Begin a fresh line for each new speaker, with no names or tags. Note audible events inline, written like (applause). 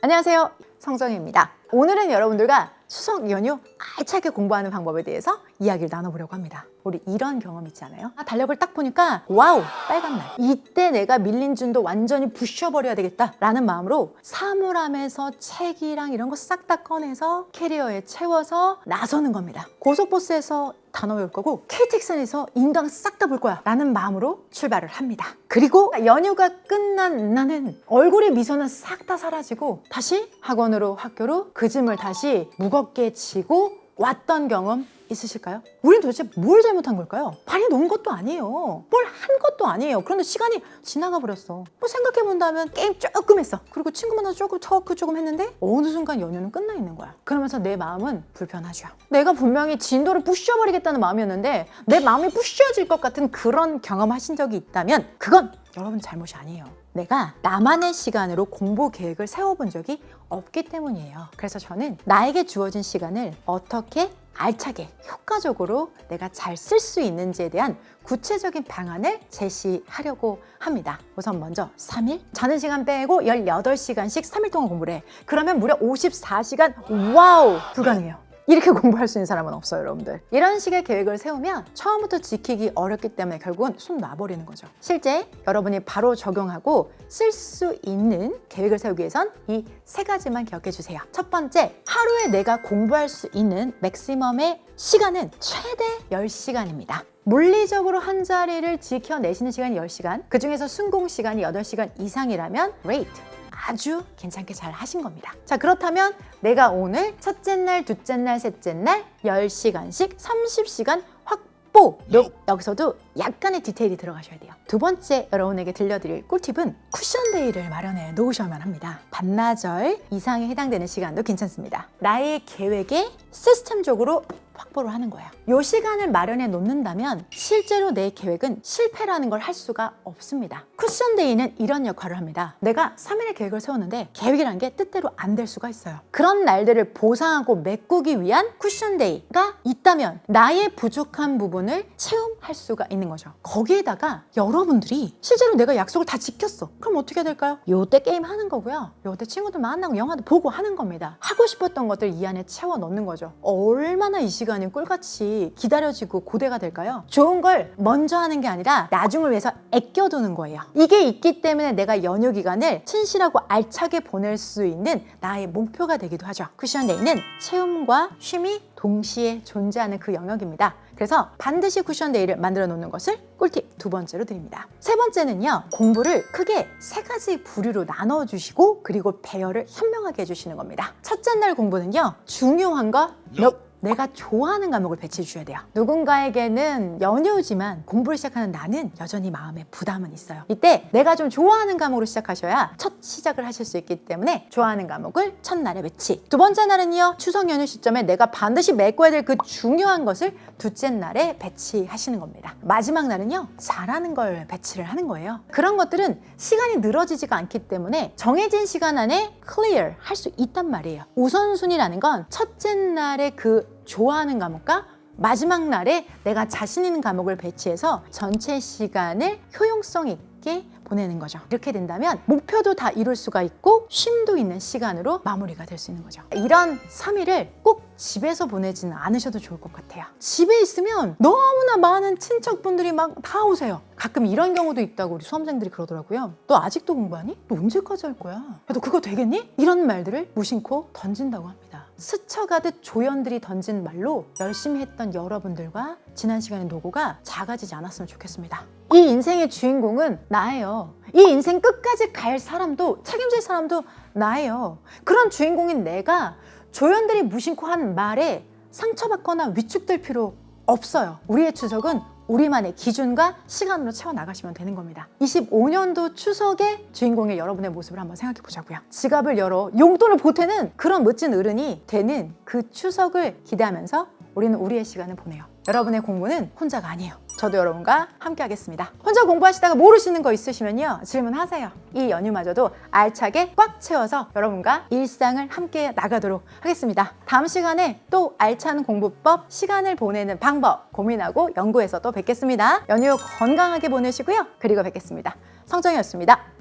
안녕하세요. 성정입니다. 오늘은 여러분들과 추석 연휴 알차게 공부하는 방법에 대해서 이야기를 나눠보려고 합니다. 우리 이런 경험 있지 않아요? 아, 달력을 딱 보니까 와우 빨간 날 이때 내가 밀린 준도 완전히 부셔버려야 되겠다 라는 마음으로 사물함에서 책이랑 이런 거 싹 다 꺼내서 캐리어에 채워서 나서는 겁니다. 고속버스에서 단어 외울 거고 KTX에서 인강 싹 다 볼 거야 라는 마음으로 출발을 합니다. 그리고 연휴가 끝난 나는 얼굴의 미소는 싹 다 사라지고 다시 학원으로 학교로 그 짐을 다시 무겁게 지고 왔던 경험 있으실까요? 우린 도대체 뭘 잘못한 걸까요? 많이 논 것도 아니에요. 뭘 한 것도 아니에요. 그런데 시간이 지나가 버렸어. 뭐 생각해 본다면 게임 조금 했어. 그리고 친구 만나서 조금 터크 조금 했는데 어느 순간 연휴는 끝나 있는 거야. 그러면서 내 마음은 불편하죠. 내가 분명히 진도를 부셔버리겠다는 마음이었는데 내 마음이 부셔질 것 같은 그런 경험하신 적이 있다면 그건 여러분 잘못이 아니에요. 내가 나만의 시간으로 공부 계획을 세워본 적이 없기 때문이에요. 그래서 저는 나에게 주어진 시간을 어떻게 알차게 효과적으로 내가 잘 쓸 수 있는지에 대한 구체적인 방안을 제시하려고 합니다. 우선 먼저 3일 자는 시간 빼고 18시간씩 3일 동안 공부를 해. 그러면 무려 54시간 와우 불가능해요. 이렇게 (laughs) 공부할 수 있는 사람은 없어요, 여러분들. 이런 식의 계획을 세우면 처음부터 지키기 어렵기 때문에 결국은 손 놔버리는 거죠. 실제 여러분이 바로 적용하고 쓸 수 있는 계획을 세우기 위해선 이 세 가지만 기억해 주세요. 첫 번째, 하루에 내가 공부할 수 있는 맥시멈의 시간은 최대 10시간입니다. 물리적으로 한 자리를 지켜내시는 시간이 10시간, 그 중에서 순공 시간이 8시간 이상이라면 rate 아주 괜찮게 잘 하신 겁니다. 자, 그렇다면 내가 오늘 첫째 날, 둘째 날, 셋째 날 10시간씩 30시간 확보. 요- 여기서도 약간의 디테일이 들어가셔야 돼요. 두 번째 여러분에게 들려드릴 꿀팁은 쿠션 데이를 마련해 놓으셔야만 합니다. 반나절 이상에 해당되는 시간도 괜찮습니다. 나의 계획에 시스템적으로 확보를 하는 거예요. 이 시간을 마련해 놓는다면 실제로 내 계획은 실패라는 걸 할 수가 없습니다. 쿠션 데이는 이런 역할을 합니다. 내가 3일의 계획을 세웠는데 계획이란 게 뜻대로 안 될 수가 있어요. 그런 날들을 보상하고 메꾸기 위한 쿠션 데이가 있다면 나의 부족한 부분을 체험할 수가 있는 거죠. 거기에다가 여러분들이 실제로 내가 약속을 다 지켰어. 그럼 어떻게 될까요? 요때 게임 하는 거고요. 요때 친구들 만나고 영화도 보고 하는 겁니다. 하고 싶었던 것들 이 안에 채워 넣는 거죠. 얼마나 이 시간 이 꿀같이 기다려지고 고대가 될까요? 좋은 걸 먼저 하는 게 아니라 나중을 위해서 아껴두는 거예요. 이게 있기 때문에 내가 연휴 기간을 친실하고 알차게 보낼 수 있는 나의 목표가 되기도 하죠. 쿠션데이는 체험과 쉼이 동시에 존재하는 그 영역입니다. 그래서 반드시 쿠션데이를 만들어 놓는 것을 꿀팁 두 번째로 드립니다. 세 번째는요, 공부를 크게 세 가지 부류로 나눠 주시고 그리고 배열을 현명하게 해주시는 겁니다. 첫째 날 공부는요, 중요한 거 nope. 내가 좋아하는 과목을 배치해 주셔야 돼요. 누군가에게는 연휴지만 공부를 시작하는 나는 여전히 마음에 부담은 있어요. 이때 내가 좀 좋아하는 과목으로 시작하셔야 첫 시작을 하실 수 있기 때문에 좋아하는 과목을 첫날에 배치. 두 번째 날은요, 추석 연휴 시점에 내가 반드시 메꿔야 될 그 중요한 것을 둘째 날에 배치하시는 겁니다. 마지막 날은요, 잘하는 걸 배치를 하는 거예요. 그런 것들은 시간이 늘어지지가 않기 때문에 정해진 시간 안에 클리어 할 수 있단 말이에요. 우선순위라는 건 첫째 날에 그 좋아하는 과목과 마지막 날에 내가 자신 있는 과목을 배치해서 전체 시간을 효용성 있게 보내는 거죠. 이렇게 된다면 목표도 다 이룰 수가 있고 쉼도 있는 시간으로 마무리가 될 수 있는 거죠. 이런 3일을 꼭 집에서 보내지는 않으셔도 좋을 것 같아요. 집에 있으면 너무나 많은 친척분들이 막 다 오세요. 가끔 이런 경우도 있다고 우리 수험생들이 그러더라고요. 너 아직도 공부하니? 너 언제까지 할 거야? 야, 너 그거 되겠니? 이런 말들을 무심코 던진다고 합니다. 스쳐가듯 조연들이 던진 말로 열심히 했던 여러분들과 지난 시간의 노고가 작아지지 않았으면 좋겠습니다. 이 인생의 주인공은 나예요. 이 인생 끝까지 갈 사람도 책임질 사람도 나예요. 그런 주인공인 내가 조연들이 무심코 한 말에 상처받거나 위축될 필요 없어요. 우리의 추석은 우리만의 기준과 시간으로 채워 나가시면 되는 겁니다. 25년도 추석의 주인공의 여러분의 모습을 한번 생각해 보자고요. 지갑을 열어 용돈을 보태는 그런 멋진 어른이 되는 그 추석을 기대하면서 우리는 우리의 시간을 보내요. 여러분의 공부는 혼자가 아니에요. 저도 여러분과 함께 하겠습니다. 혼자 공부하시다가 모르시는 거 있으시면요. 질문하세요. 이 연휴마저도 알차게 꽉 채워서 여러분과 일상을 함께 나가도록 하겠습니다. 다음 시간에 또 알찬 공부법, 시간을 보내는 방법 고민하고 연구해서 또 뵙겠습니다. 연휴 건강하게 보내시고요. 그리고 뵙겠습니다. 성정이었습니다.